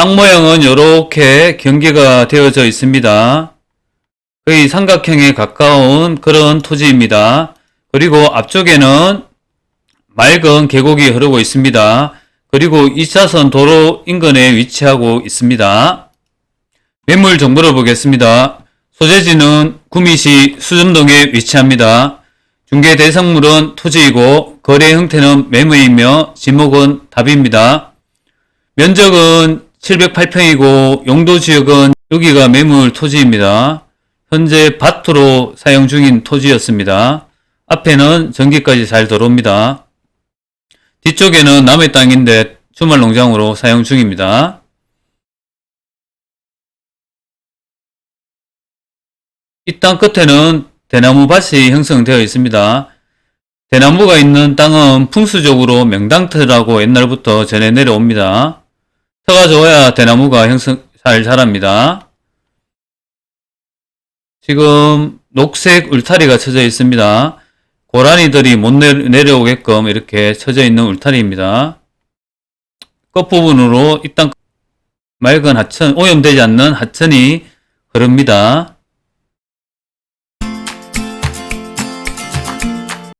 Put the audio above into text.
땅 모양은 이렇게 경계가 되어져 있습니다. 거의 삼각형에 가까운 그런 토지입니다. 그리고 앞쪽에는 맑은 계곡이 흐르고 있습니다. 그리고 2차선 도로 인근에 위치하고 있습니다. 매물 정보를 보겠습니다. 소재지는 구미시 수전동에 위치합니다. 중개 대상물은 토지이고 거래 형태는 매매이며 지목은 답입니다. 면적은 708평이고 용도 지역은 여기가 매물 토지입니다. 현재 밭으로 사용 중인 토지였습니다. 앞에는 전기까지 잘 들어옵니다. 뒤쪽에는 남의 땅인데 주말 농장으로 사용 중입니다. 이 땅 끝에는 대나무 밭이 형성되어 있습니다. 대나무가 있는 땅은 풍수적으로 명당터라고 옛날부터 전해 내려옵니다. 터가 좋아야 대나무가 형성 잘 자랍니다. 지금 녹색 울타리가 쳐져 있습니다. 고라니들이 못 내- 내려오게끔 이렇게 쳐져 있는 울타리입니다. 끝부분으로 이땅 맑은 하천, 오염되지 않는 하천이 흐릅니다.